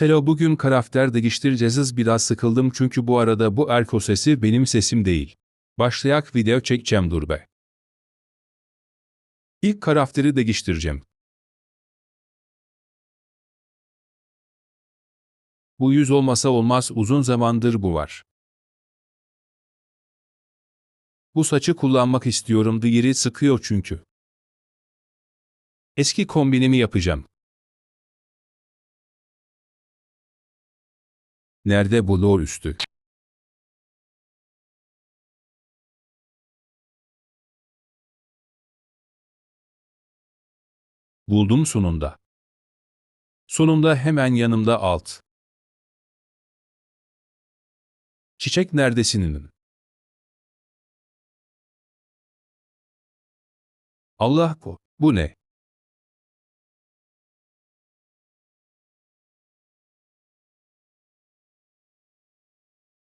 Selo bugün karakter değiştireceğiz biraz sıkıldım çünkü bu arada bu erko sesi benim sesim değil. Başlayak video çekeceğim dur be. İlk karakteri değiştireceğim. Bu yüz olmasa olmaz uzun zamandır bu var. Bu saçı kullanmak istiyorum diğeri sıkıyor çünkü. Eski kombinimi yapacağım. Nerede bu lor üstü? Buldum sonunda. Sonunda hemen yanımda alt. Çiçek neredesinin? Allah ko, bu ne?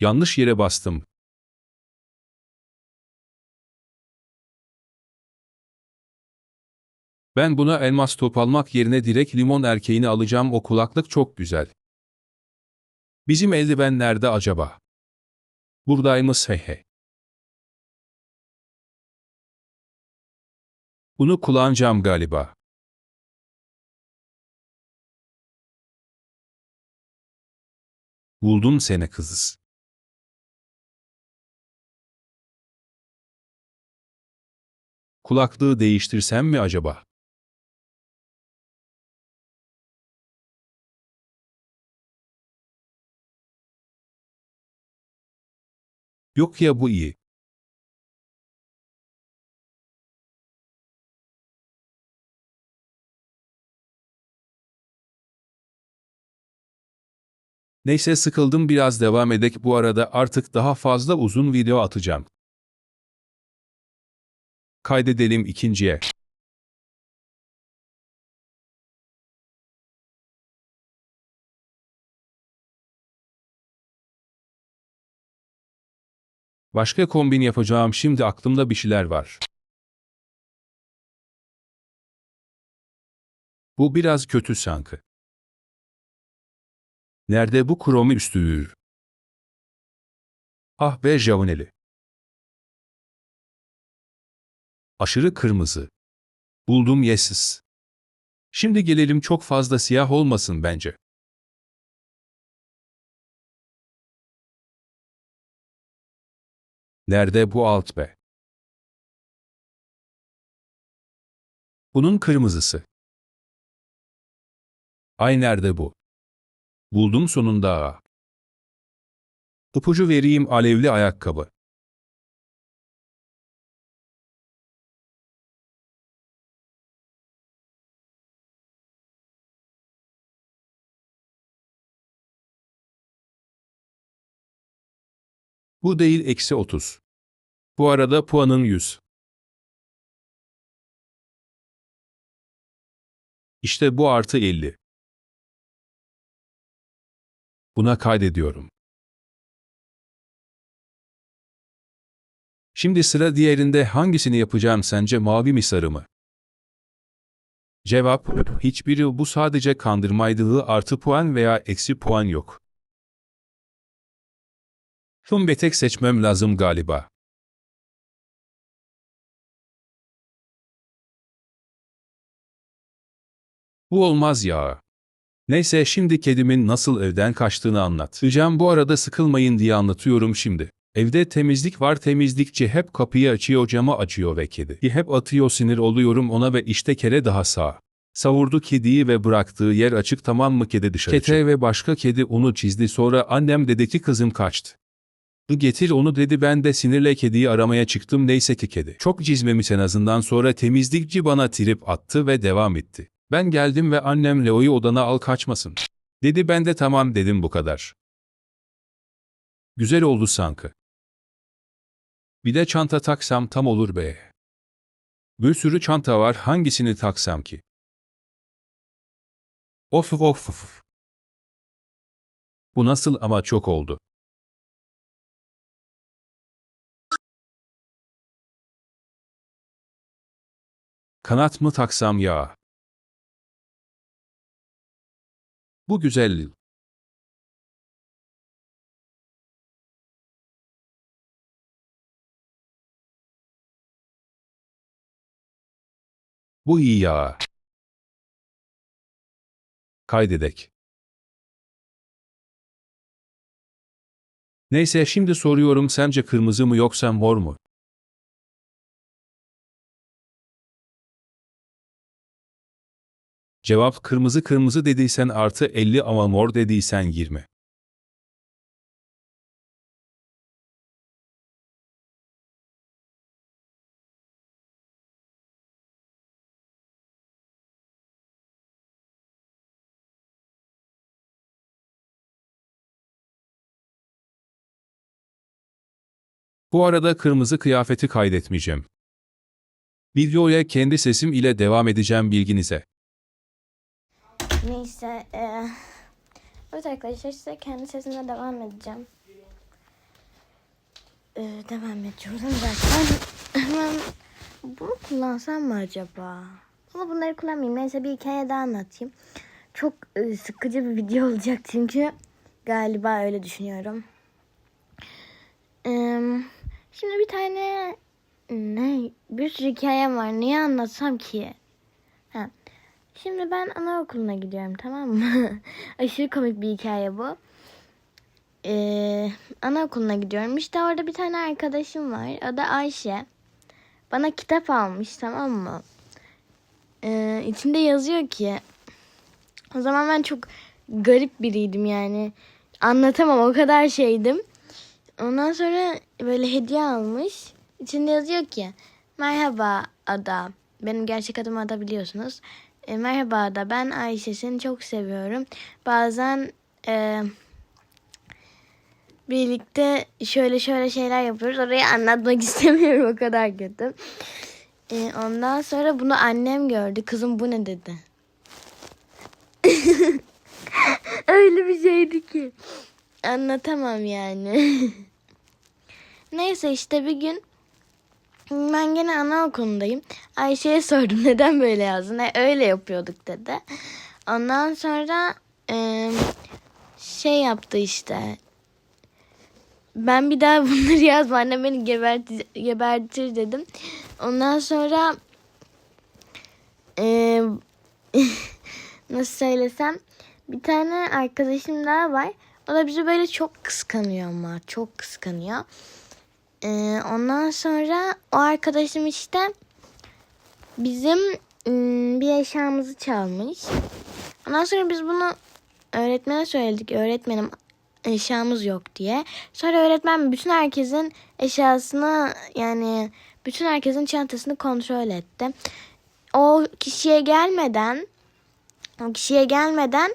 Yanlış yere bastım. Ben buna elmas top almak yerine direkt limon erkeğini alacağım o kulaklık çok güzel. Bizim eldiven nerede acaba? Buradaymış he he. Bunu kullanacağım galiba. Buldum seni kızız. Kulaklığı değiştirsem mi acaba? Yok ya bu iyi. Neyse sıkıldım biraz devam edek bu arada artık daha fazla uzun video atacağım. Kaydedelim ikinciye. Başka kombin yapacağım şimdi aklımda bir şeyler var. Bu biraz kötü sanki. Nerede bu kromi üstü? Ah be javuneli. Aşırı kırmızı. Buldum yesis. Şimdi gelelim çok fazla siyah olmasın bence. Nerede bu alt be? Bunun kırmızısı. Ay nerede bu? Buldum sonunda. İpucu vereyim alevli ayakkabı. Bu değil eksi 30. Bu arada puanın 100. İşte bu artı 50. Buna kaydediyorum. Şimdi sıra diğerinde hangisini yapacağım sence mavi mi sarı mı? Cevap, hiçbiri bu sadece kandırmaydı artı puan veya eksi puan yok. Son bir tek seçmem lazım galiba. Bu olmaz ya. Neyse şimdi kedimin nasıl evden kaçtığını anlatacağım bu arada sıkılmayın diye anlatıyorum şimdi. Evde temizlik var temizlikçi hep kapıyı açıyor camı açıyor ve kedi hep atıyor sinir oluyorum ona ve işte kere daha sağ. Savurdu kediyi ve bıraktığı yer açık tamam mı kedi dışarı Kete ve başka kedi onu çizdi sonra annem dedi ki kızım kaçtı. Getir onu dedi ben de sinirle kediyi aramaya çıktım neyse ki kedi. Çok cizmemiş en azından sonra temizlikçi bana trip attı ve devam etti. Ben geldim ve annem Leo'yu odana al kaçmasın. Dedi ben de tamam dedim bu kadar. Güzel oldu sanki. Bir de çanta taksam tam olur be. Bir sürü çanta var hangisini taksam ki? Of of of. Bu nasıl ama çok oldu. Kanat mı taksam ya? Bu güzel. Bu iyi ya. Kaydedek. Neyse şimdi soruyorum sence kırmızı mı yoksa mor mu? Cevap kırmızı kırmızı dediysen artı 50 ama mor dediysen 20. Bu arada kırmızı kıyafeti kaydetmeyeceğim. Videoya kendi sesim ile devam edeceğim bilginize. Neyse. eee, evet arkadaşlar size kendi sesimle devam edeceğim. Eee, devam ediyorum zaten. Hemen bunu kullansam mı acaba? Ama bunları kullanmayayım. Neyse bir hikaye daha anlatayım. Çok eee, sıkıcı bir video olacak çünkü galiba öyle düşünüyorum. Eee, şimdi bir tane ne bir sürü hikayem var. Niye anlatsam ki? Şimdi ben anaokuluna gidiyorum tamam mı? Aşırı komik bir hikaye bu. Ee, anaokuluna gidiyorum. İşte orada bir tane arkadaşım var. Adı Ayşe. Bana kitap almış tamam mı? Ee, içinde yazıyor ki o zaman ben çok garip biriydim yani. Anlatamam o kadar şeydim. Ondan sonra böyle hediye almış. İçinde yazıyor ki merhaba Ada. Benim gerçek adım Ada biliyorsunuz. E, merhaba Ada ben Ayşe seni çok seviyorum. Bazen e, birlikte şöyle şöyle şeyler yapıyoruz. Orayı anlatmak istemiyorum o kadar kötü. E, ondan sonra bunu annem gördü. Kızım bu ne dedi. Öyle bir şeydi ki. Anlatamam yani. Neyse işte bir gün ben gene anaokulundayım. Ayşe'ye sordum neden böyle yazdın. E, öyle yapıyorduk dedi. Ondan sonra e, şey yaptı işte. Ben bir daha bunları yazma annem beni gebertir, gebertir dedim. Ondan sonra e, nasıl söylesem bir tane arkadaşım daha var. O da bizi böyle çok kıskanıyor ama çok kıskanıyor. Ee, ondan sonra o arkadaşım işte bizim ım, bir eşyamızı çalmış. Ondan sonra biz bunu öğretmene söyledik. Öğretmenim eşyamız yok diye. Sonra öğretmen bütün herkesin eşyasını yani bütün herkesin çantasını kontrol etti. O kişiye gelmeden o kişiye gelmeden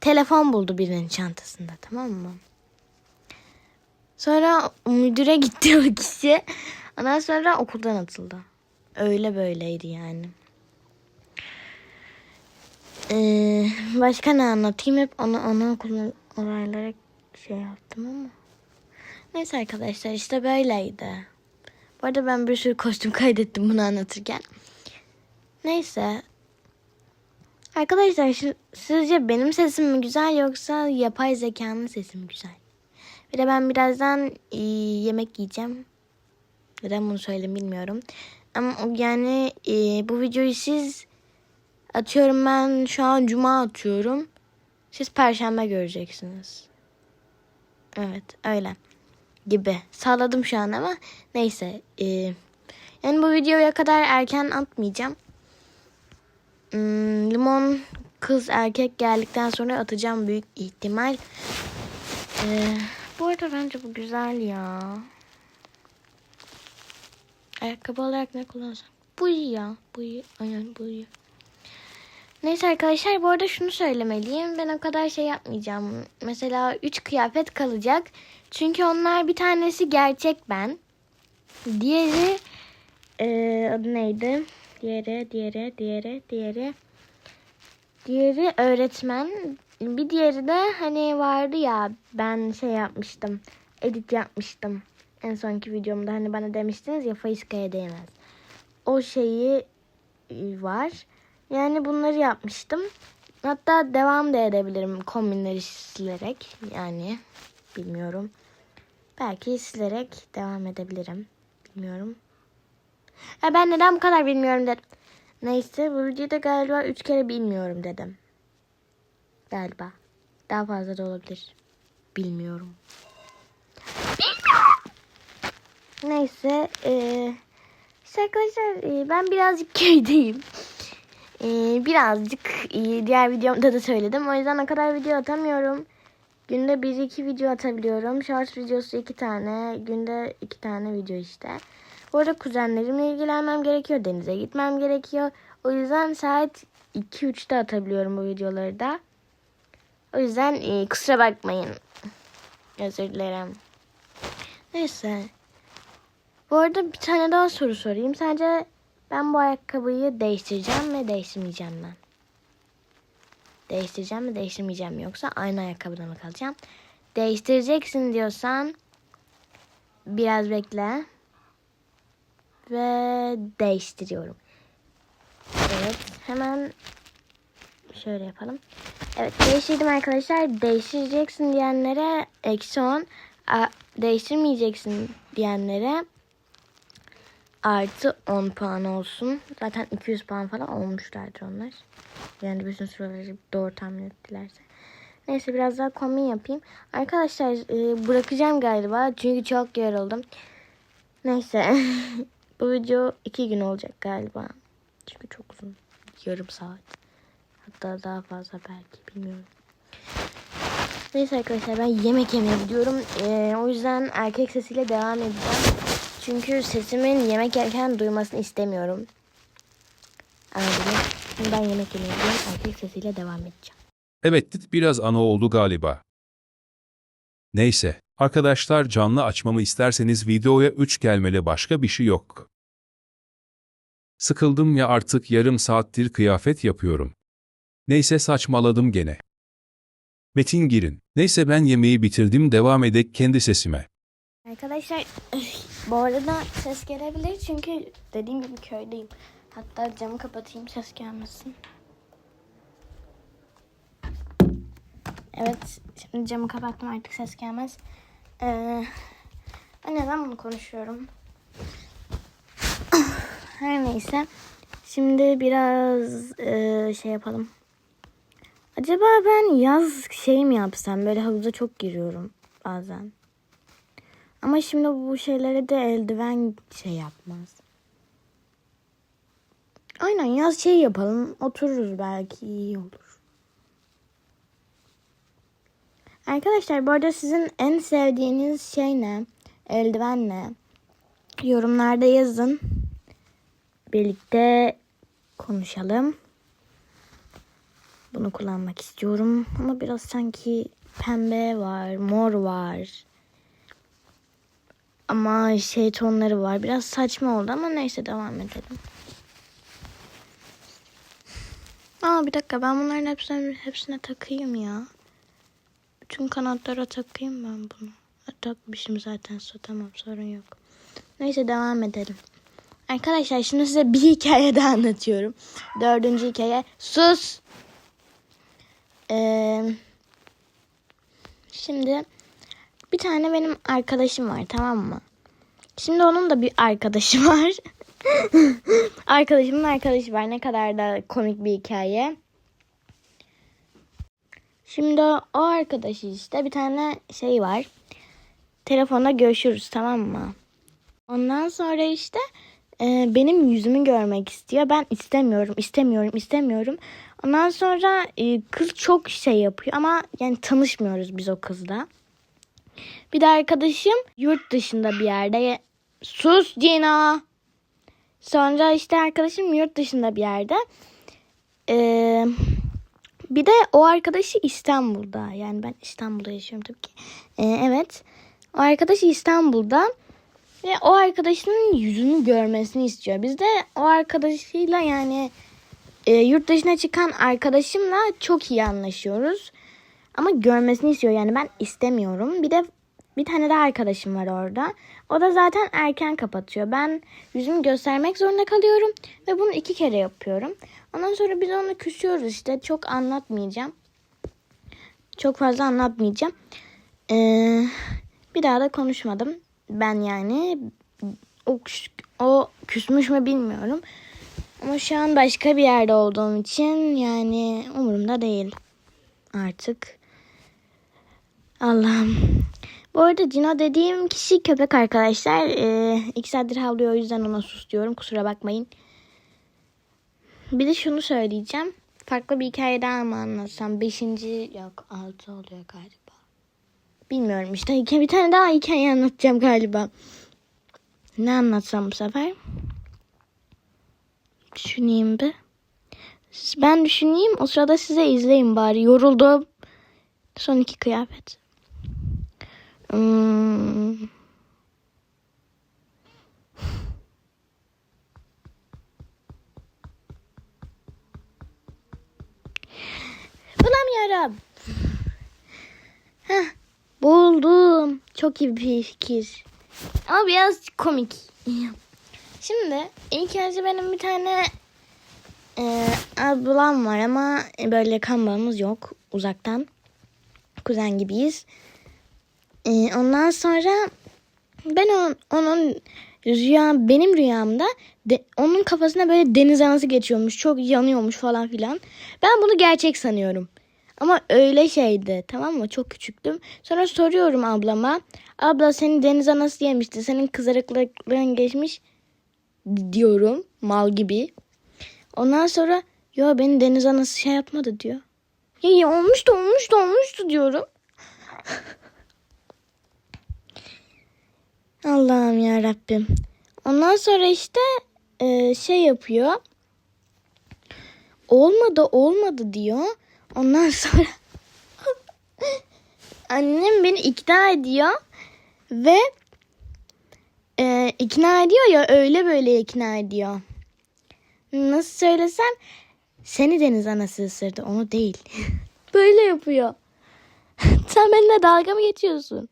telefon buldu birinin çantasında tamam mı? Sonra müdüre gitti o kişi. Ondan sonra okuldan atıldı. Öyle böyleydi yani. Ee, başka ne anlatayım? Hep onu anaokulun olaylara şey yaptım ama. Neyse arkadaşlar işte böyleydi. Bu arada ben bir sürü kostüm kaydettim bunu anlatırken. Neyse. Arkadaşlar sizce benim sesim mi güzel yoksa yapay zekanın sesi mi güzel? Bir de ben birazdan e, yemek yiyeceğim. Neden bunu söyledim bilmiyorum. Ama yani e, bu videoyu siz atıyorum ben şu an cuma atıyorum. Siz perşembe göreceksiniz. Evet öyle gibi. Salladım şu an ama neyse. e, yani bu videoya kadar erken atmayacağım. Hmm, limon kız erkek geldikten sonra atacağım büyük ihtimal. Ee, bu arada bence bu güzel ya. Ayakkabı olarak ne kullansam? Bu iyi ya. Bu iyi. Aynen bu iyi. Neyse arkadaşlar bu arada şunu söylemeliyim. Ben o kadar şey yapmayacağım. Mesela 3 kıyafet kalacak. Çünkü onlar bir tanesi gerçek ben. Diğeri eee adı neydi? Diğeri, diğeri, diğeri, diğeri. Diğeri öğretmen. Bir diğeri de hani vardı ya ben şey yapmıştım. Edit yapmıştım. En sonki videomda hani bana demiştiniz ya Faiska'ya değmez. O şeyi e, var. Yani bunları yapmıştım. Hatta devam da edebilirim kombinleri silerek. Yani bilmiyorum. Belki silerek devam edebilirim. Bilmiyorum. Ha, ben neden bu kadar bilmiyorum dedim. Neyse bu videoda galiba üç kere bilmiyorum dedim. Galiba. Daha fazla da olabilir. Bilmiyorum. Neyse. işte arkadaşlar eee, ben birazcık köydeyim. Eee, birazcık eee, diğer videomda da söyledim. O yüzden o kadar video atamıyorum. Günde bir iki video atabiliyorum. Shorts videosu iki tane. Günde iki tane video işte. Bu arada kuzenlerimle ilgilenmem gerekiyor. Denize gitmem gerekiyor. O yüzden saat 2-3'te atabiliyorum bu videoları da. O yüzden e, kusura bakmayın. Özür dilerim. Neyse. Bu arada bir tane daha soru sorayım. Sadece ben bu ayakkabıyı değiştireceğim mi değiştirmeyeceğim mi? Değiştireceğim mi değiştirmeyeceğim mi yoksa aynı ayakkabıda mı kalacağım? Değiştireceksin diyorsan biraz bekle. Ve değiştiriyorum. Evet hemen şöyle yapalım. Evet değiştirdim arkadaşlar. Değiştireceksin diyenlere eksi 10. a- Değiştirmeyeceksin diyenlere artı 10 puan olsun. Zaten 200 puan falan olmuşlardır onlar. Yani bütün soruları doğru tahmin ettilerse. Neyse biraz daha kombin yapayım. Arkadaşlar e, bırakacağım galiba. Çünkü çok yoruldum. Neyse. Bu video iki gün olacak galiba. Çünkü çok uzun. Yarım saat. Hatta daha fazla belki bilmiyorum. Neyse arkadaşlar ben yemek yemeye gidiyorum. Ee, o yüzden erkek sesiyle devam edeceğim. Çünkü sesimin yemek yerken duymasını istemiyorum. Anladınız? Şimdi ben yemek yemeye gidiyorum. Erkek sesiyle devam edeceğim. Evet biraz ana oldu galiba. Neyse, arkadaşlar canlı açmamı isterseniz videoya 3 gelmeli başka bir şey yok. Sıkıldım ya artık yarım saattir kıyafet yapıyorum. Neyse saçmaladım gene. Metin girin. Neyse ben yemeği bitirdim devam edek kendi sesime. Arkadaşlar bu arada ses gelebilir çünkü dediğim gibi köydeyim. Hatta camı kapatayım ses gelmesin. Evet şimdi camı kapattım artık ses gelmez. Ee, ben neden bunu konuşuyorum? Her neyse. Şimdi biraz e, şey yapalım. Acaba ben yaz şey mi yapsam? Böyle havuza çok giriyorum bazen. Ama şimdi bu şeylere de eldiven şey yapmaz. Aynen yaz şey yapalım. Otururuz belki iyi olur. Arkadaşlar bu arada sizin en sevdiğiniz şey ne? Eldiven ne? Yorumlarda yazın. Birlikte konuşalım. Bunu kullanmak istiyorum. Ama biraz sanki pembe var, mor var. Ama şey tonları var. Biraz saçma oldu ama neyse devam edelim. Aa bir dakika ben bunların hepsine, hepsine takayım ya. Bütün kanatlara takayım ben bunu. Takmışım zaten so tamam sorun yok. Neyse devam edelim. Arkadaşlar şimdi size bir hikaye daha anlatıyorum. Dördüncü hikaye. Sus! Ee, şimdi bir tane benim arkadaşım var tamam mı? Şimdi onun da bir arkadaşı var. Arkadaşımın arkadaşı var. Ne kadar da komik bir hikaye. Şimdi o, arkadaşı işte bir tane şey var. Telefonda görüşürüz tamam mı? Ondan sonra işte e, benim yüzümü görmek istiyor. Ben istemiyorum, istemiyorum, istemiyorum. Ondan sonra e, kız çok şey yapıyor ama yani tanışmıyoruz biz o kızla. Bir de arkadaşım yurt dışında bir yerde. Sus Cina. Sonra işte arkadaşım yurt dışında bir yerde. Ee, bir de o arkadaşı İstanbul'da. Yani ben İstanbul'da yaşıyorum tabii ki. Ee, evet. O arkadaş İstanbul'da. Ve o arkadaşının yüzünü görmesini istiyor. Biz de o arkadaşıyla yani e, yurt dışına çıkan arkadaşımla çok iyi anlaşıyoruz. Ama görmesini istiyor yani ben istemiyorum. Bir de bir tane daha arkadaşım var orada. O da zaten erken kapatıyor. Ben yüzümü göstermek zorunda kalıyorum ve bunu iki kere yapıyorum. Ondan sonra biz onu küsüyoruz işte. Çok anlatmayacağım. Çok fazla anlatmayacağım. Ee, bir daha da konuşmadım. Ben yani o, o küsmüş mü bilmiyorum. Ama şu an başka bir yerde olduğum için yani umurumda değil artık. Allah'ım. Bu arada Cino dediğim kişi köpek arkadaşlar. Ee, iki saattir havlıyor o yüzden ona sus diyorum. Kusura bakmayın. Bir de şunu söyleyeceğim. Farklı bir hikaye daha mı anlatsam? Beşinci yok altı oluyor galiba. Bilmiyorum işte. Bir tane daha hikaye anlatacağım galiba. Ne anlatsam bu sefer? Düşüneyim bir. Ben düşüneyim. O sırada size izleyin bari. Yoruldum. Son iki kıyafet. Hmm. Bulamıyorum. Heh, buldum. Çok iyi bir fikir. Ama biraz komik. Şimdi ilk önce benim bir tane e, ablam var ama böyle kan bağımız yok uzaktan. Kuzen gibiyiz. E, ondan sonra ben on- onun rüya benim rüyamda de, onun kafasına böyle deniz anası geçiyormuş. Çok yanıyormuş falan filan. Ben bunu gerçek sanıyorum. Ama öyle şeydi tamam mı? Çok küçüktüm. Sonra soruyorum ablama. Abla senin deniz anası yemişti. Senin kızarıklığın geçmiş diyorum mal gibi. Ondan sonra yo beni deniz anası şey yapmadı diyor. Ya, ya olmuştu olmuştu olmuştu diyorum. Allah'ım ya Rabbim. Ondan sonra işte e, şey yapıyor. Olmadı olmadı diyor. Ondan sonra annem beni ikna ediyor ve e, ikna ediyor ya öyle böyle ikna ediyor. Nasıl söylesem seni deniz anası ısırdı onu değil. böyle yapıyor. Sen benimle dalga mı geçiyorsun?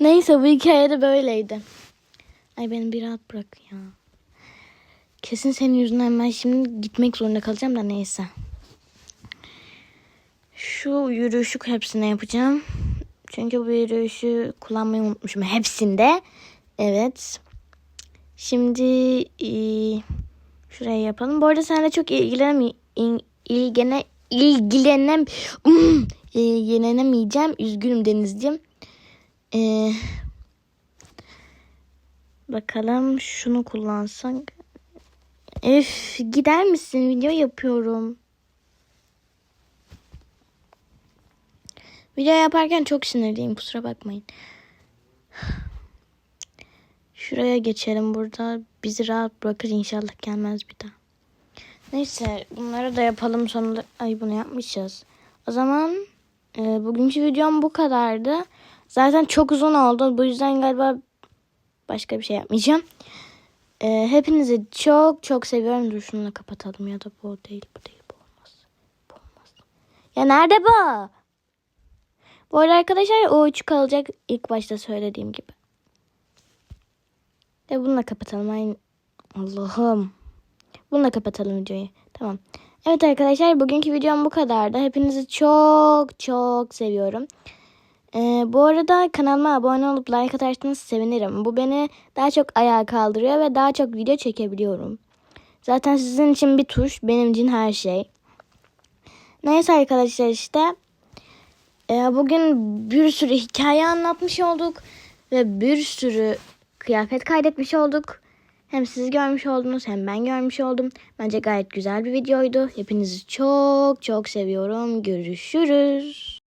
Neyse bu hikayede böyleydi. Ay beni bir rahat bırak ya. Kesin senin yüzünden ben şimdi gitmek zorunda kalacağım da neyse. Şu yürüyüşü hepsine yapacağım. Çünkü bu yürüyüşü kullanmayı unutmuşum. Hepsinde. Evet. Şimdi e, şuraya yapalım. Bu arada seninle çok ilgilenem ilgene ilgilenem Hmm, ilgilenemeyeceğim. Üzgünüm Denizciğim. Ee, bakalım şunu kullansak. Öf gider misin? Video yapıyorum. Video yaparken çok sinirliyim kusura bakmayın. Şuraya geçelim burada. Bizi rahat bırakır inşallah gelmez bir daha. Neyse bunları da yapalım sonunda. Ay bunu yapmışız. O zaman e, bugünkü videom bu kadardı. Zaten çok uzun oldu. Bu yüzden galiba başka bir şey yapmayacağım. E, hepinizi çok çok seviyorum. Dur şununla kapatalım ya da bu değil bu değil bu olmaz. Bu olmaz. Ya nerede bu? Bu arada arkadaşlar o üç kalacak ilk başta söylediğim gibi. Ve bununla kapatalım. Aynı... Allah'ım. Bununla kapatalım videoyu. Tamam. Evet arkadaşlar bugünkü videom bu kadardı. Hepinizi çok çok seviyorum. Ee, bu arada kanalıma abone olup like atarsanız sevinirim. Bu beni daha çok ayağa kaldırıyor ve daha çok video çekebiliyorum. Zaten sizin için bir tuş, benim için her şey. Neyse arkadaşlar işte. Ee, bugün bir sürü hikaye anlatmış olduk. Ve bir sürü kıyafet kaydetmiş olduk. Hem siz görmüş oldunuz hem ben görmüş oldum. Bence gayet güzel bir videoydu. Hepinizi çok çok seviyorum. Görüşürüz.